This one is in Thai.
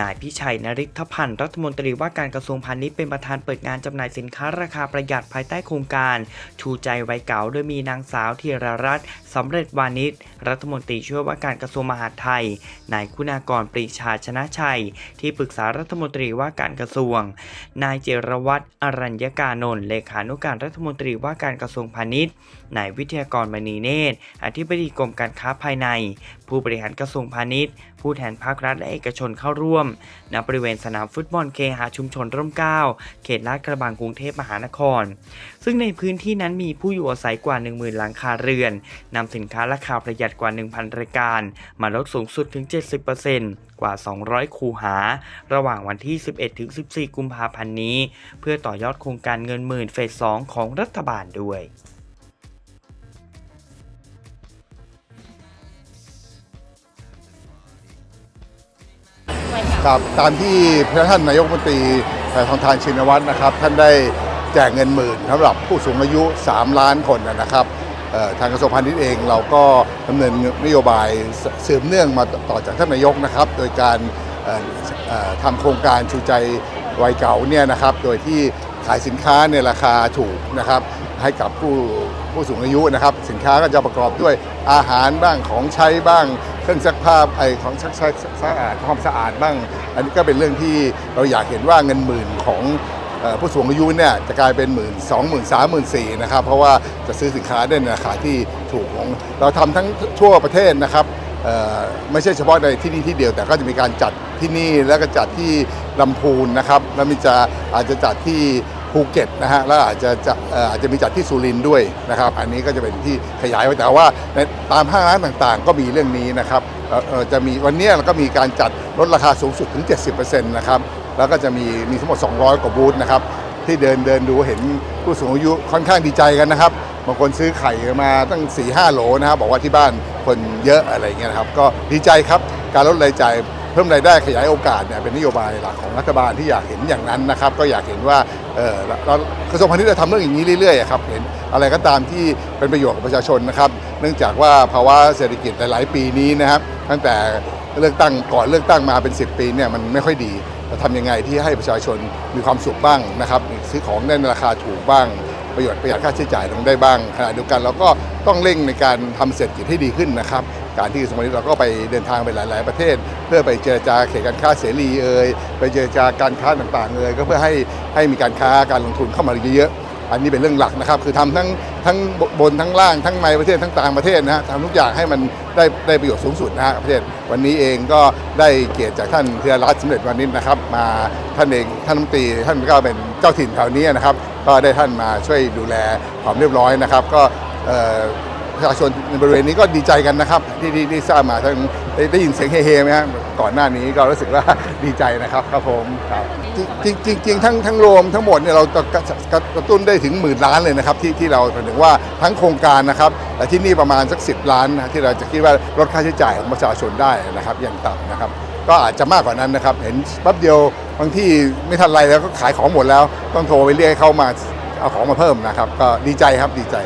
นายพิชัยนริธพันธ์รัฐมนตรีว่าการกระทรวงพาณิชย์เป็นประธานเปิดงานจำหน่ายสินค้าราคาประหยัดภายใต้โครงการ ชูใจไวยเก่าโดยมีนางสาวธีรรัตน์สำเร็จวานิชรัฐมนตรีช่วยว่าการกระทรวงมหาดไทยนายคุณากรปรีชาชนะชัย ที่ปรึกษารัฐมนตรีว่าการกระทรวง นายเจรวัตรอรัญญกานนท์เลขานุการรัฐมนตรีว่าการกระทรวงพาณิชย์นายวิทยากรมณีเนตรอธิบดีกรมการค้าภายในผู้บริหารกระทรวงพาณิชย์ ผู้แทนภาครัฐและเอกชนเข้าร่วม ณ บริเวณสนามฟุตบอลเคหาชุมชนร่มเก้า เขตลาดกระบังกรุงเทพมหานคร ซึ่งในพื้นที่นั้นมีผู้อยู่อาศัยกว่า 10,000 หลังคาเรือน นำสินค้าราคาประหยัดกว่า 1,000 รายการ มาลดสูงสุดถึง 70%กว่า 200 คูหา ระหว่างวันที่ 11-14 กุมภาพันธ์นี้ เพื่อต่อยอดโครงการเงินหมื่นเฟส 2 ของรัฐบาลด้วย ครับตามที่พระท่านนายกมนตรีทองทานชินวัตรนะครับ ท่านได้แจกเงินหมื่นสำหรับผู้สูงอายุ 3 ล้านคนนะครับทางกระทรวงพาณิชย์เองเราก็ดำเนินนโยบายสืบเนื่องมาต่อจากท่านนายกนะครับ โดยการเอ่อเอ่อทำโครงการชูใจวัยเก่าเนี่ยนะครับโดยที่ขายสินค้าในราคาถูกนะครับ ให้กับผู้ผู้สูงอายุนะครับ สินค้าก็จะประกอบด้วยอาหารบ้างของใช้บ้าง เครื่องซักผ้าไอของซักใช้สะอาดความสะอาดบ้าง อันนี้ก็เป็นเรื่องที่เราอยากเห็นว่าเงินหมื่นของผู้สูงอายุเนี่ยจะกลายเป็นหมื่นสองหมื่นสามหมื่นสี่นะครับเพราะว่าจะซื้อสินค้าได้ในราคาที่ถูกของเราทำทั้งทั่วประเทศนะครับไม่ใช่เฉพาะในที่นี่ที่เดียวแต่ก็จะมีการจัดที่นี่แล้วก็จัดที่ลำพูนนะครับแล้วมีจะอาจจะจัดที่ ภูเก็ตนะฮะแล้วอาจจะจะอาจจะมีจัดที่สุรินทร์ด้วยนะครับ อันนี้ก็จะเป็นที่ขยายไว้แต่ว่าตามห้างร้านต่างๆ ก็มีเรื่องนี้นะครับจะมีวันนี้เราก็มีการจัดลดราคาสูงสุดถึง 70%นะครับแล้วก็จะมีมีทั้งหมด 200 กว่าบูธนะครับที่เดินเดินดูเห็นผู้สูงอายุค่อนข้างดีใจกันนะครับบางคนซื้อไข่มาตั้ง4 5โหลนะครับบอกว่าที่บ้านคนเยอะอะไรเงี้ยนะครับ ก็ดีใจครับการลดรายจ่าย เพิ่มรายได้ขยายโอกาสเนี่ยเป็นนโยบายหลักของรัฐบาลที่อยากเห็นอย่างนั้นนะครับ ก็อยากเห็นว่าเออเรากระทรวงพาณิชย์จะทำเรื่องอย่างนี้เรื่อยๆครับเห็นอะไรก็ตามที่เป็นประโยชน์กับประชาชนนะครับ เนื่องจากว่าภาวะเศรษฐกิจหลาย ๆ ปีนี้นะครับ ตั้งแต่เลือกตั้งก่อนเลือกตั้งมาเป็น 10 ปีเนี่ยมันไม่ค่อยดีจะทำยังไงที่ให้ประชาชนมีความสุขบ้างนะครับซื้อของได้ในราคาถูกบ้าง ประโยชน์ประหยัดค่าใช้จ่ายลงได้บ้างขณะเดียวกันเราก็ต้องเร่งในการทำเศรษฐกิจให้ดีขึ้นนะครับ การที่สมัยนี้เราก็ไปเดินทางไปหลาย ๆ ประเทศ เพื่อไปเจรจาเขตการค้าเสรีเอ่ยไปเจรจาการค้าต่างๆเอ่ยก็เพื่อให้ให้มีการค้าการลงทุนเข้ามาเยอะ อันนี้เป็นเรื่องหลักนะครับ คือทำทั้งทั้งบนทั้งล่างทั้งในประเทศทั้งต่างประเทศนะฮะทำทุกอย่างให้มันได้ได้ประโยชน์สูงสุดนะฮะประเทศวันนี้เองก็ได้เกียรติจากท่านเทยรัตน์สำเร็จวานิชนะครับ มาท่านเองท่านรัฐมนตรีท่านก็เป็นเจ้าถิ่นแถวนี้นะครับ ก็ได้ท่านมาช่วยดูแลความเรียบร้อยนะครับ ก็ประชาชนในบริเวณนี้ก็ดีใจกันนะครับ ที่ที่ที่ทราบมาทั้ง ได้ได้ยินเสียงเฮๆไหมฮะก่อนหน้านี้ก็รู้สึกว่าดีใจนะครับครับผมครับจริงจริงจริงๆทั้งทั้งรวมทั้งหมดเนี่ยเราจะกระกระกระตุ้นได้ถึงหมื่นล้านเลยนะครับที่ที่เราหมายถึงว่าทั้งโครงการนะครับแต่ที่นี่ประมาณสักสิล้านนะที่เราจะคิดว่าลดค่าใช้จ่ายของประชาชนได้นะครับอย่างต่ำนะครับ ก็อาจจะมากกว่านั้นนะครับ เห็นแป๊บเดียวบางที่ไม่ทันไรแล้วก็ขายของหมดแล้ว ต้องโทรไปเรียกให้เขามาเอาของมาเพิ่มนะครับ ก็ดีใจครับดีใจ